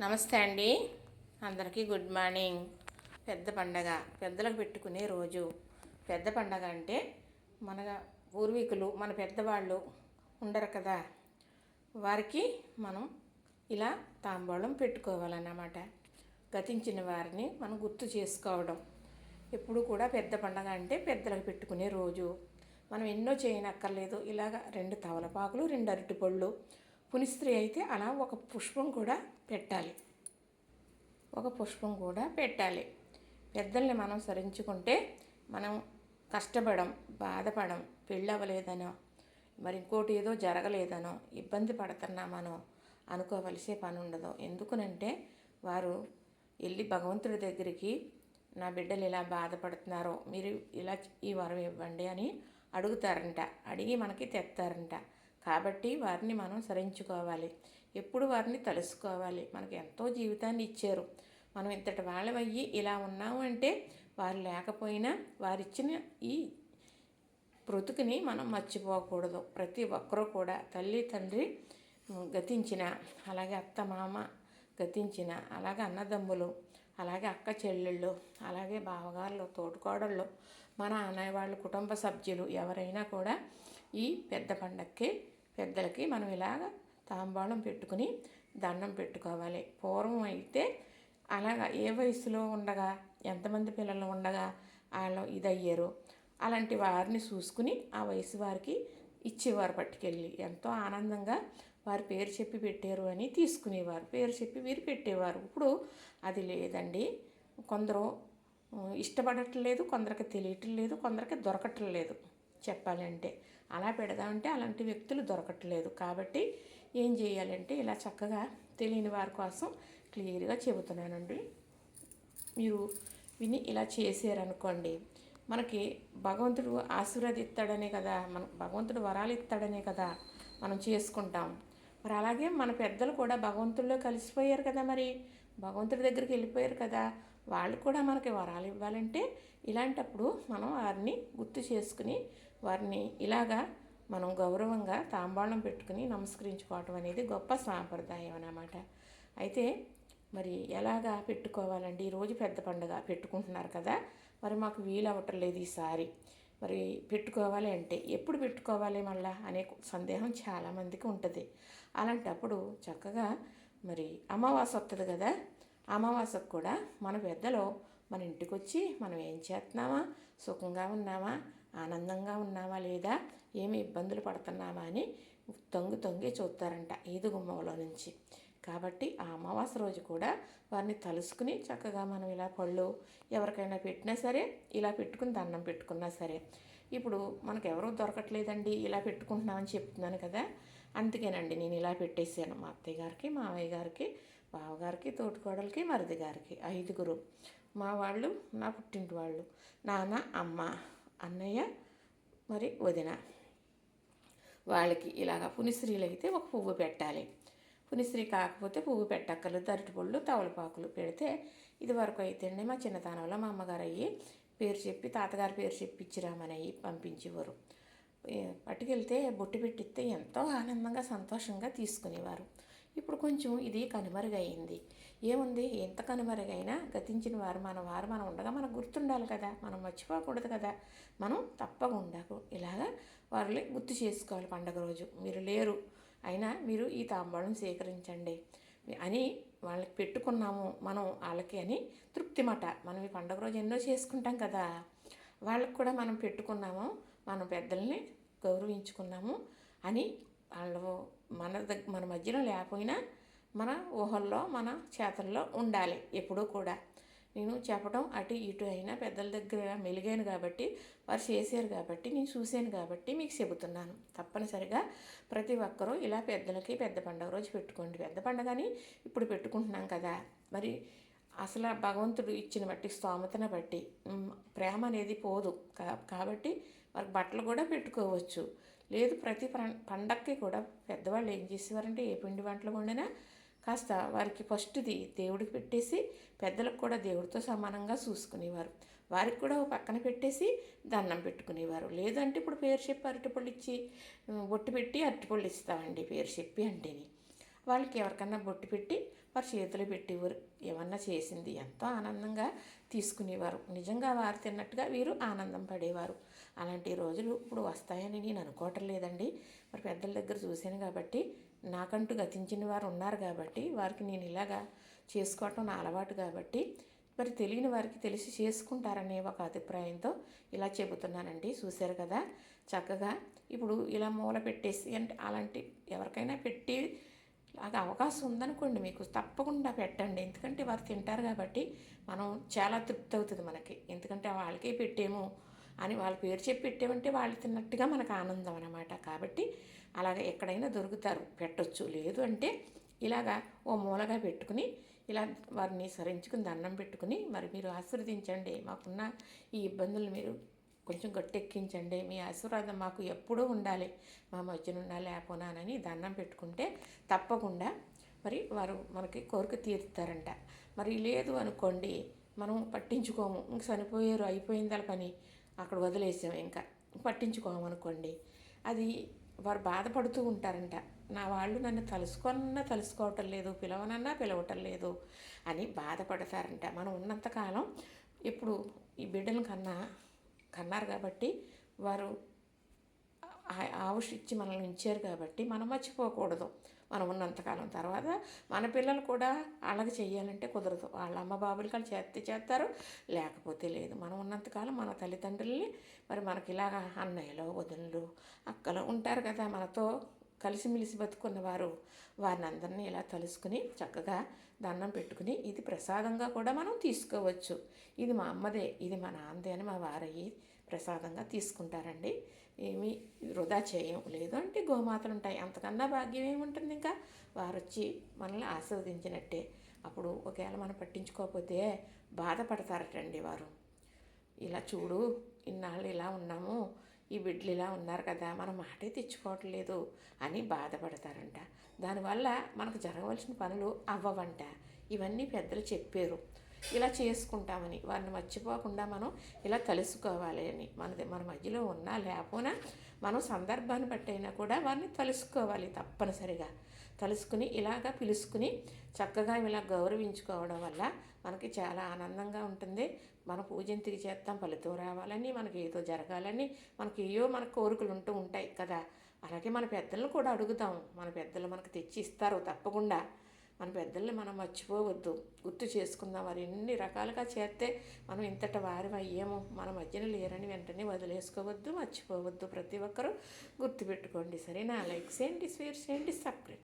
నమస్తే అండి. అందరికీ గుడ్ మార్నింగ్. పెద్ద పండగ పెద్దలకు పెట్టుకునే రోజు. పెద్ద పండగ అంటే మన పూర్వీకులు మన పెద్దవాళ్ళు ఉండరు కదా. వారికి మనం ఇలా తాంబూలం పెట్టుకోవాలన్నమాట. గతించిన వారిని మనం గుర్తు చేసుకోవడం. ఎప్పుడు కూడా పెద్ద పండగ అంటే పెద్దలకు పెట్టుకునే రోజు. మనం ఎన్నో చేయనక్కర్లేదు. ఇలాగ రెండు తవలపాకులు రెండు అరటిపళ్ళు పునిస్త్రీ అయితే అలా ఒక పుష్పం కూడా పెట్టాలి. ఒక పుష్పం కూడా పెట్టాలి. పెద్దల్ని మనం సరించుకుంటే మనం కష్టపడం బాధపడం పెళ్ళవలేదనో మరి ఇంకోటి ఏదో జరగలేదనో ఇబ్బంది పడుతున్నామనో అనుకోవలసే పని ఉండదు ఎందుకునంటే వారు వెళ్ళి భగవంతుడి దగ్గరికి నా బిడ్డలు ఇలా బాధపడుతున్నారో మీరు ఇలా ఈ వరం ఇవ్వండి అని అడుగుతారంట. అడిగి మనకి తెస్తారంట కాబట్టి వారిని మనం సరించుకోవాలి. ఎప్పుడు వారిని తలుసుకోవాలి. మనకు ఎంతో జీవితాన్ని ఇచ్చారు. మనం ఇంతటి వాళ్ళమయ్యి ఇలా ఉన్నాము అంటే వారు లేకపోయినా వారిచ్చిన ఈ బ్రతుకుని మనం మర్చిపోకూడదు. ప్రతి ఒక్కరూ కూడా తల్లి తండ్రి గతించిన అలాగే అత్త మామ గతించిన అలాగే అన్నదమ్ములు అలాగే అక్క చెల్లెళ్ళు అలాగే బావగారులు తోటకోడళ్ళు మన అనేవాళ్ళు కుటుంబ సభ్యులు ఎవరైనా కూడా ఈ పెద్ద పండక్కి పెద్దలకి మనం ఇలాగ తాంబాళం పెట్టుకుని దండం పెట్టుకోవాలి. పూర్వం అయితే అలాగా ఏ వయసులో ఉండగా ఎంతమంది పిల్లలు ఉండగా వాళ్ళు ఇదయ్యారు. అలాంటి వారిని చూసుకుని ఆ వయసు వారికి ఇచ్చేవారు పట్టుకెళ్ళి. ఎంతో ఆనందంగా వారి పేరు చెప్పి పెట్టారు అని తీసుకునేవారు. పేరు చెప్పి వీరు పెట్టేవారు. ఇప్పుడు అది లేదండి. కొందరు ఇష్టపడట్లేదు కొందరికి తెలియటం లేదు కొందరికి దొరకటం లేదు చెప్పాలంటే. అలా పెడదామంటే అలాంటి వ్యక్తులు దొరకట్లేదు. కాబట్టి ఏం చేయాలంటే ఇలా చక్కగా తెలియని వారి కోసం క్లియర్గా చెబుతున్నానండి. మీరు విని ఇలా చేశారనుకోండి మనకి భగవంతుడు ఆశీర్వదిస్తాడనే కదా మన భగవంతుడు వరాలు ఇస్తాడనే కదా మనం చేసుకుంటాం. మరి అలాగే మన పెద్దలు కూడా భగవంతుల్లో కలిసిపోయారు కదా మరి. భగవంతుడి దగ్గరికి వెళ్ళిపోయారు కదా. వాళ్ళు కూడా మనకి వరాలు ఇవ్వాలంటే ఇలాంటప్పుడు మనం వారిని గుర్తు చేసుకుని వారిని ఇలాగా మనం గౌరవంగా తాంబాళం పెట్టుకుని నమస్కరించుకోవటం అనేది గొప్ప సాంప్రదాయం అన్నమాట. అయితే మరి ఎలాగా పెట్టుకోవాలండి? ఈరోజు పెద్ద పండుగ పెట్టుకుంటున్నారు కదా. మరి మాకు వీలు అవ్వటం లేదు ఈసారి. మరి పెట్టుకోవాలి అంటే ఎప్పుడు పెట్టుకోవాలి మళ్ళా అనే సందేహం చాలామందికి ఉంటుంది. అలాంటప్పుడు చక్కగా మరి అమావాస వస్తుంది కదా అమావాసకు కూడా మన పెద్దలో మన ఇంటికి వచ్చి మనం ఏం చేస్తున్నామా? సుఖంగా ఉన్నామా? ఆనందంగా ఉన్నామా లేదా? ఏమి ఇబ్బందులు పడుతున్నామా అని తొంగి తొంగి చూస్తారంట ఈదు గుమ్మంలో నుంచి. కాబట్టి ఆ అమావాస రోజు కూడా వారిని తలుసుకుని చక్కగా మనం ఇలా పళ్ళు ఎవరికైనా పెట్టినా సరే ఇలా పెట్టుకుని దండం పెట్టుకున్నా సరే. ఇప్పుడు మనకు ఎవరూ దొరకట్లేదండి ఇలా పెట్టుకుంటున్నామని చెప్తున్నాను కదా. అందుకేనండి నేను ఇలా పెట్టేశాను. మా అత్తయ్య గారికి మావయ్య గారికి బావగారికి తోటికోడలకి మరిది గారికి ఐదుగురు. మా వాళ్ళు నా పుట్టింటి వాళ్ళు. నాన్న అమ్మ అన్నయ్య మరి వదిన. వాళ్ళకి ఇలాగ పునిశ్రీలు అయితే ఒక పువ్వు పెట్టాలి. పునిశ్రీ కాకపోతే పువ్వు పెట్టక్కర్లేదు అరటిపళ్ళు తవలపాకులు పెడితే ఇది వరకు అయితే మా చిన్నతనంలో మా అమ్మగారు అయ్యి పేరు చెప్పి తాతగారి పేరు చెప్పి ఇచ్చిరామని అయ్యి పంపించేవారు. పట్టుకెళ్తే బొట్టు పెట్టిస్తే ఎంతో ఆనందంగా సంతోషంగా తీసుకునేవారు. ఇప్పుడు కొంచెం ఇది కనుమరుగైంది. ఏముంది? ఎంత కనుమరుగైనా గతించిన వారు మన వారు మనం ఉండగా మనకు గుర్తుండాలి కదా. మనం మర్చిపోకూడదు కదా. మనం తప్పకుండా ఇలాగా వారిని గుర్తు చేసుకోవాలి పండగ రోజు. మీరు లేరు. అయినా మీరు ఈ తాంబాళం స్వీకరించండి అని వాళ్ళకి పెట్టుకున్నాము మనం వాళ్ళకి అని తృప్తి మాట మనం ఈ పండుగ రోజు ఎన్నో చేసుకుంటాం కదా. వాళ్ళకి కూడా మనం పెట్టుకున్నాము మనం పెద్దల్ని గౌరవించుకున్నాము అని వాళ్ళు మన దగ్గర మన మధ్యలో లేకపోయినా మన ఊహల్లో మన చేతల్లో ఉండాలి ఎప్పుడూ కూడా. నేను చెప్పడం అటు ఇటు అయినా పెద్దల దగ్గర మెలిగాను కాబట్టి వారు చేశారు కాబట్టి నేను చూశాను కాబట్టి మీకు చెబుతున్నాను. తప్పనిసరిగా ప్రతి ఒక్కరూ ఇలా పెద్దలకి పెద్ద పండుగ రోజు పెట్టుకోండి. పెద్ద పండుగని ఇప్పుడు పెట్టుకుంటున్నాం కదా. మరి అసలు భగవంతుడు ఇచ్చిన బట్టి స్తోమతను బట్టి ప్రేమ అనేది పోదు. కాబట్టి వారికి బట్టలు కూడా పెట్టుకోవచ్చు. లేదు ప్రతి పండక్కి కూడా పెద్దవాళ్ళు ఏం చేసేవారంటే ఏ పిండి వంటలు వండినా కాస్త వారికి ఫస్ట్ది దేవుడికి పెట్టేసి పెద్దలకు కూడా దేవుడితో సమానంగా చూసుకునేవారు. వారికి కూడా పక్కన పెట్టేసి దండం పెట్టుకునేవారు. లేదంటే ఇప్పుడు పేరు చెప్పి అరటిపళ్ళు ఇచ్చి బొట్టు పెట్టి అరటిపళ్ళు ఇస్తామండి పేరు చెప్పి అంటేని. వాళ్ళకి ఎవరికన్నా బొట్టు పెట్టి వారి చేతులు పెట్టేవారు. ఏమన్నా చేసింది ఎంతో ఆనందంగా తీసుకునేవారు. నిజంగా వారు తిన్నట్టుగా వీరు ఆనందం పడేవారు. అలాంటి రోజులు ఇప్పుడు వస్తాయని నేను అనుకోవటం లేదండి. మరి పెద్దల దగ్గర చూశాను కాబట్టి నాకంటూ గతించిన వారు ఉన్నారు కాబట్టి వారికి నేను ఇలాగా చేసుకోవటం నా అలవాటు కాబట్టి మరి తెలియని వారికి తెలిసి చేసుకుంటారనే ఒక అభిప్రాయంతో ఇలా చెబుతున్నానండి. చూశారు కదా? చక్కగా ఇప్పుడు ఇలా మూల పెట్టేసి అంటే అలాంటి ఎవరికైనా పెట్టి లాగా అవకాశం ఉందనుకోండి మీకు తప్పకుండా పెట్టండి. ఎందుకంటే వారు తింటారు కాబట్టి మనం చాలా తృప్తి అవుతుంది మనకి. ఎందుకంటే వాళ్ళకే పెట్టేమో అని వాళ్ళ పేరు చెప్పి పెట్టామంటే వాళ్ళు తిన్నట్టుగా మనకు ఆనందం అనమాట కాబట్టి అలాగే ఎక్కడైనా దొరుకుతారు. పెట్టొచ్చు. లేదు అంటే ఇలాగా ఓ మూలగా పెట్టుకుని ఇలా వారిని సరించుకుని దండం పెట్టుకుని మరి మీరు ఆశీర్వదించండి. మాకున్న ఈ ఇబ్బందులు మీరు కొంచెం గట్టెక్కించండి. మీ ఆశీర్వాదం మాకు ఎప్పుడూ ఉండాలి. మా మధ్యన లేకపోనానని దండం పెట్టుకుంటే తప్పకుండా మరి వారు మనకి కోరిక తీరుతారంట. మరి లేదు అనుకోండి మనం పట్టించుకోము. ఇంక చనిపోయారు అయిపోయింది పని. అక్కడ వదిలేసాం ఇంకా. పట్టించుకోము అనుకోండి అది వారు బాధపడుతూ ఉంటారంట. నా వాళ్ళు నన్ను తలుసుకొన్నా తలుసుకోవటం లేదు పిలవనన్నా పిలవటం లేదు అని బాధపడతారంట. మనం ఉన్నంతకాలం ఇప్పుడు ఈ బిడ్డల కన్నా కన్నారు కాబట్టి వారు ఆవుషిచ్చి మనల్ని ఉంచారు కాబట్టి మనం మర్చిపోకూడదు. మనం ఉన్నంతకాలం తర్వాత మన పిల్లలు కూడా అలాగే చేయాలంటే కుదరదు. వాళ్ళ అమ్మ బాబులు కానీ చేస్తే చేస్తారు లేకపోతే లేదు. మనం ఉన్నంతకాలం మన తల్లిదండ్రుల్ని మరి మనకి ఇలాగ అన్నయ్యలు వదినలు అక్కలు ఉంటారు కదా మనతో కలిసిమెలిసి బతుకున్న వారు వారిని అందరినీ ఇలా తలుసుకుని చక్కగా దండం పెట్టుకుని ఇది ప్రసాదంగా కూడా మనం తీసుకోవచ్చు. ఇది మా అమ్మదే ఇది మా నాన్నదే అని మా వారయ్యి ప్రసాదంగా తీసుకుంటారండి. ఏమీ వృధా చేయం లేదు. అంటే గోమాతలు ఉంటాయి. అంతకన్నా భాగ్యం ఏముంటుంది ఇంకా? వారు వచ్చి మనల్ని ఆస్వాదించినట్టే. అప్పుడు ఒకవేళ మనం పట్టించుకోకపోతే బాధపడతారటండి వారు. ఇలా చూడు ఇన్నాళ్ళు ఇలా ఉన్నాము. ఈ బిడ్డలు ఇలా ఉన్నారు కదా మన మాటే తెచ్చుకోవట్లేదు అని బాధపడతారంట. దానివల్ల మనకు జరగవలసిన పనులు అవ్వవంట. ఇవన్నీ పెద్దలు చెప్పారు. ఇలా చేసుకుంటామని వారిని మర్చిపోకుండా మనం ఇలా తలుసుకోవాలి అని. మనది మన మధ్యలో ఉన్నా లేకపోయినా మనం సందర్భాన్ని బట్టి అయినా కూడా వారిని తలుసుకోవాలి తప్పనిసరిగా. తలుసుకుని ఇలాగా పిలుచుకుని చక్కగా ఇలా గౌరవించుకోవడం వల్ల మనకి చాలా ఆనందంగా ఉంటుంది. మన పూజను తిరిగి చేస్తాం ఫలితం రావాలని మనకి ఏదో జరగాలని మనకి ఏయో మన కోరికలు ఉంటూ ఉంటాయి కదా. అలాగే మన పెద్దలను కూడా అడుగుతాం. మన పెద్దలు మనకు తెచ్చి ఇస్తారు తప్పకుండా. మన పెద్దల్ని మనం మర్చిపోవద్దు. గుర్తు చేసుకుందాం. వారు ఎన్ని రకాలుగా చేస్తే మనం ఇంతటి వారి అయ్యాము మన మధ్యన లేరని వెంటనే వదిలేసుకోవద్దు మర్చిపోవద్దు. ప్రతి ఒక్కరూ గుర్తుపెట్టుకోండి. సరేనా? లైక్స్ ఏంటి స్వీట్స్ ఏంటి సపరేట్